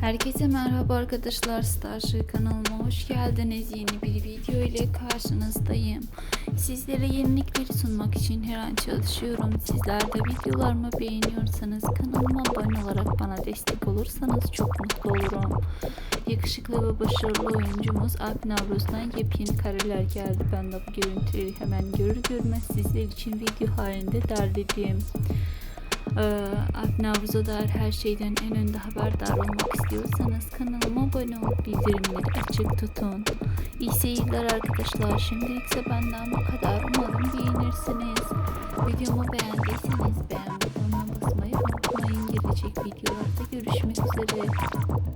Herkese merhaba arkadaşlar Starship kanalıma hoş geldiniz. Yeni bir video ile karşınızdayım. Sizlere yenilikleri sunmak için her an çalışıyorum. Sizler de videolarımı beğeniyorsanız kanalıma abone olarak bana destek olursanız çok mutlu olurum. Yakışıklı ve başarılı oyuncumuz Alp Navruz'dan yepyeni kareler geldi. Ben de bu görüntüleri hemen görür görmez sizler için video halinde derledim. Ee, Alp Navruz'a dair her şeyden en önde haberdar olmak istiyorsanız kanalıma abone olup bildirimleri açık tutun. İyi seyirler arkadaşlar. Şimdilikse benden bu kadar. Umarım beğenirsiniz. Videomu beğendiyseniz beğen butonuna basmayı unutmayın. Gelecek videolarda görüşmek üzere.